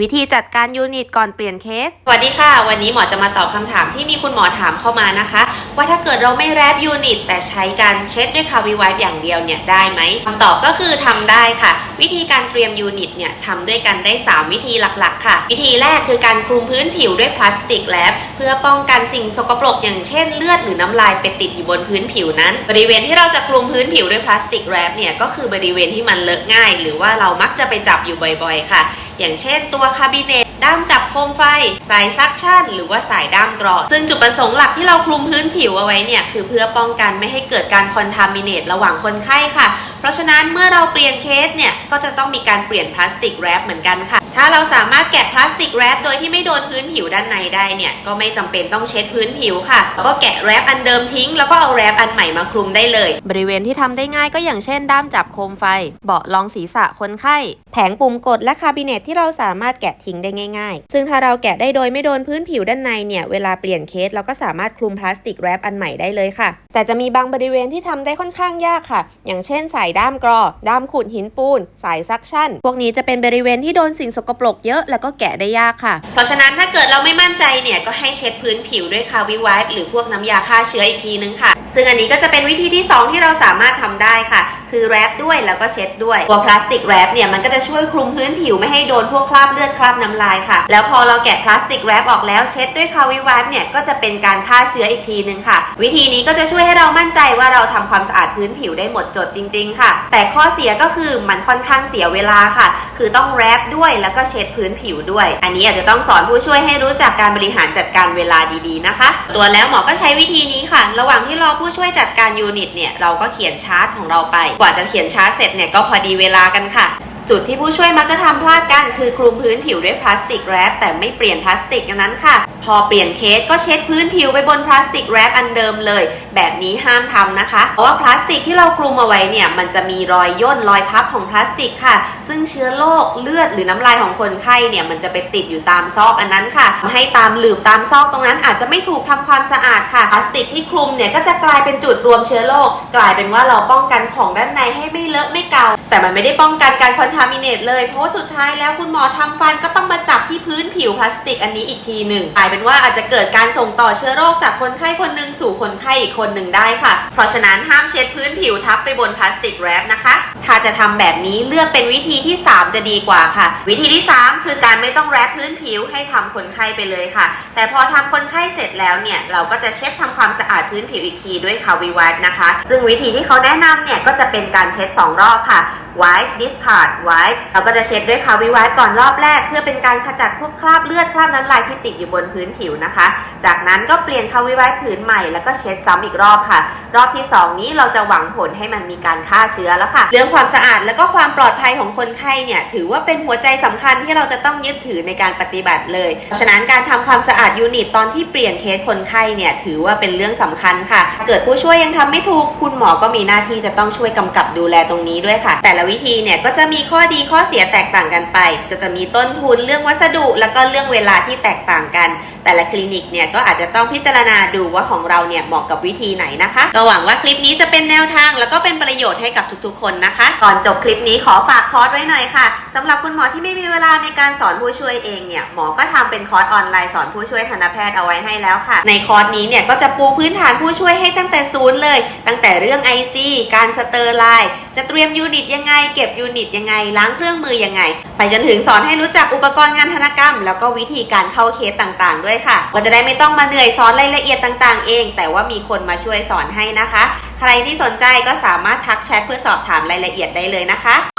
วิธีจัดการยูนิตก่อนเปลี่ยนเคส สวัสดีค่ะ วันนี้หมอจะมาตอบคำถามที่มีคุณหมอถามเข้ามานะคะ ว่าถ้าเกิดเราไม่แรปยูนิต แต่ใช้การเช็ดด้วยคาวิไวป์อย่างเดียวเนี่ยได้ไหมคำตอบก็คือทำได้ค่ะ วิธีการเตรียมยูนิตเนี่ยทำด้วยกันได้ 3 วิธีหลักๆ ค่ะ วิธีแรกคือการคลุมพื้นผิวด้วยพลาสติกแลปเพื่อป้องกันสิ่งสกปรกอย่างเช่นเลือดหรือน้ำลายไปติดอยู่บนพื้นผิวนั้น บริเวณที่เราจะคลุมพื้นผิวด้วยพลาสติกแรปเนี่ยก็คือบริเวณที่มันเลอะง่าย หรือว่าเรามักจะไปจับอยู่บ่อย ๆ ค่ะอย่างเช่นตัวคาบิเนตด้ามจับโคมไฟ สายซักชั่น หรือว่าสายด้ามกรอดซึ่งจุดประสงค์หลักที่เราคลุมพื้นผิวเอาไว้เนี่ย คือเพื่อป้องกันไม่ให้เกิดการคอนทามิเนตระหว่างคนไข้ค่ะ เพราะฉะนั้นเมื่อเราเปลี่ยนเคสเนี่ยก็จะต้องมีการเปลี่ยนพลาสติกแรปเหมือนกันค่ะ ถ้าเราสามารถแกะพลาสติกแรปโดยที่ไม่โดนพื้นผิวด้านในได้เนี่ยก็ไม่จำเป็นต้องเช็ดพื้นผิวค่ะแล้วก็แกะแรปอันเดิมทิ้ง แล้วก็เอาแรปอันใหม่มาคลุมได้เลย บริเวณที่ทำได้ง่ายก็อย่างเช่น ด้ามจับโคมไฟ เบาะรองศีรษะคนไข้ แผงปุ่มกดและคาบิเนตที่เราสามารถแกะทิ้งได้ง่ายๆ ซึ่งถ้าเราแกะได้โดยไม่โดนพื้นผิวด้านในเนี่ยเวลาเปลี่ยนเคสเราก็สามารถคลุมพลาสติกแรปอันใหม่ได้เลยค่ะ แต่จะมีบางบริเวณที่ทำได้ค่อนข้างยากค่ะ อย่างเช่นสายด้ามกรอ ด้ามขูดหินปูน สายซักชั่น พวกนี้จะเป็นบริเวณที่โดนสิ่งสกปรกเยอะแล้วก็แกะได้ยากค่ะ เพราะฉะนั้นถ้าเกิดเราไม่มั่นใจเนี่ยก็ให้เช็ดพื้นผิวด้วยคาวิไวท์หรือพวกน้ำยาฆ่าเชื้ออีกทีนึงค่ะ ซึ่งอันนี้ก็จะเป็นวิธีที่ 2 ที่เราสามารถทำได้ค่ะ คือแรปด้วยแล้วก็เช็ดด้วย ตัวพลาสติกแรปเนี่ยมันก็จะช่วยคลุมพื้นผิวไม่ให้โดนพวกคราบเลือดคราบน้ำลายค่ะ แล้วพอเราแกะพลาสติกแรปออกแล้วเช็ดด้วยคาวิวป์เนี่ยก็จะเป็นการฆ่าเชื้ออีกทีนึงค่ะ วิธีนี้ก็จะช่วยให้เรามั่นใจว่าเราทำความสะอาดพื้นผิวได้หมดจดจริง ๆ ค่ะ แต่ข้อเสียก็คือมันค่อนข้างเสียเวลาค่ะ คือต้องแรปด้วยแล้วก็เช็ดพื้นผิวด้วย อันนี้อาจจะต้องสอนผู้ช่วยให้รู้จักการบริหารจัดการเวลาดีๆนะคะ ตัวแล้วหมอก็ใช้วิธีนี้ค่ะ ระหว่างที่รอผู้ช่วยจัดการยูนิตเนี่ยเราก็เขียนชาร์ตของเราไปว่าจะเขียนชาร์ตเสร็จเนี่ยก็พอดีเวลากันค่ะ จุดที่ผู้ช่วยมักจะทำพลาดกันคือคลุมพื้นผิวด้วยพลาสติกแรปแต่ไม่เปลี่ยนพลาสติกอันนั้นค่ะ พอเปลี่ยนเคสก็เช็ดพื้นผิวไปบนพลาสติกแรปอันเดิมเลย แบบนี้ห้ามทำนะคะ เพราะว่าพลาสติกที่เราคลุมเอาไว้เนี่ยมันจะมีรอยย่นรอยพับของพลาสติกค่ะ ซึ่งเชื้อโรคเลือดหรือน้ำลายของคนไข้เนี่ยมันจะไปติดอยู่ตามซอกอันนั้นค่ะทำให้ตามหลืบตามซอกตรงนั้นอาจจะไม่ถูกทำความสะอาดค่ะพลาสติกที่คลุมเนี่ยก็จะกลายเป็นจุดรวมเชื้อโรคกลายเป็นว่าเราป้องกันของด้านในให้ไม่เลอะไม่เกาแต่มันไม่ได้ป้องกันการคอนทามิเนตเลยเพราะว่าสุดท้ายแล้วคุณหมอทำฟันก็ต้องมาจับที่พื้นผิวพลาสติกอันนี้อีกทีหนึ่งกลายเป็นว่าอาจจะเกิดการส่งต่อเชื้อโรคจากคนไข้คนหนึ่งสู่คนไข้อีกคนหนึ่งได้ค่ะ เพราะฉะนั้นห้ามเช็ดพื้นผิวทับไปบนพลาสติกแรปนะคะ ถ้าจะทำแบบนี้เลือกเป็นวิธีที่ 3 จะดีกว่าค่ะ วิธีที่ 3 คือการไม่ต้องแรปพื้นผิวให้ทำคนไข้ไปเลยค่ะ แต่พอทำคนไข้เสร็จแล้วเนี่ยเราก็จะเช็ดทำความสะอาดพื้นผิวอีกทีด้วยคาวิวท์นะคะ ซึ่งวิธีที่เขาแนะนำเนี่ยก็จะเป็นการเช็ด 2 รอบค่ะ wipe discard wipe เราก็จะเช็ดด้วยคาวิไวท์ก่อนรอบแรก เพื่อเป็นการขจัดพวกคราบเลือดคราบน้ำลายที่ติดอยู่บนพื้นผิวนะคะ จากนั้นก็เปลี่ยนคาวิไวท์ผืนใหม่แล้วก็เช็ดซ้ำอีกรอบค่ะ รอบที่ 2 นี้เราจะหวังผลให้มันมีการฆ่าเชื้อแล้วค่ะ เรื่องความสะอาดแล้วก็ความปลอดภัยของคนไข้เนี่ย ถือว่าเป็นหัวใจสำคัญที่เราจะต้องยึดถือในการปฏิบัติเลย เพราะฉะนั้นการทำความสะอาดยูนิตตอนที่เปลี่ยนเคสคนไข้เนี่ยถือว่าเป็นเรื่องสำคัญค่ะ เกิดผู้ช่วยยังทำไม่ถูกคุณหมอก็มีหน้าที่จะต้องช่วยกำกับดูแลตรงนี้ด้วยค่ะ แต่ละวิธีเนี่ยก็จะมีข้อดีข้อเสียแตกต่างกันไป ก็จะมีต้นทุนเรื่องวัสดุ แล้วก็เรื่องเวลาที่แตกต่างกัน แต่ละคลินิกเนี่ยก็อาจจะต้องพิจารณาดูว่าของเราเนี่ยเหมาะกับวิธีไหนนะคะ ก็หวังว่าคลิปนี้จะเป็นแนวทาง แล้วก็เป็นประโยชน์ให้กับทุกๆ คนนะคะ ก่อนจบคลิปนี้ขอฝากคอร์สไว้หน่อยค่ะสำหรับคุณหมอที่ไม่มีเวลาในการสอนผู้ช่วยเองเนี่ยหมอก็ทำเป็นคอร์สออนไลน์สอนผู้ช่วยทันตแพทย์เอาไว้ให้แล้วค่ะ ในคอร์สนี้เนี่ยก็จะปูพื้นฐานผู้ช่วยให้ตั้งแต่ศูนย์เลย ตั้งแต่เรื่อง IC การสเตอร์ไลน์จะเตรียมยูนิตยังไง เก็บยูนิตยังไง ล้างเครื่องมือยังไง ไปจนถึงสอนให้รู้จักอุปกรณ์งานธนกรรม แล้วก็วิธีการเข้าเคสต่างๆ ด้วยค่ะ ก็จะได้ไม่ต้องมาเหนื่อยสอนรายละเอียดต่างๆ เอง แต่ว่ามีคนมาช่วยสอนให้นะคะ ใครที่สนใจก็สามารถทักแชทเพื่อสอบถามรายละเอียดได้เลยนะคะ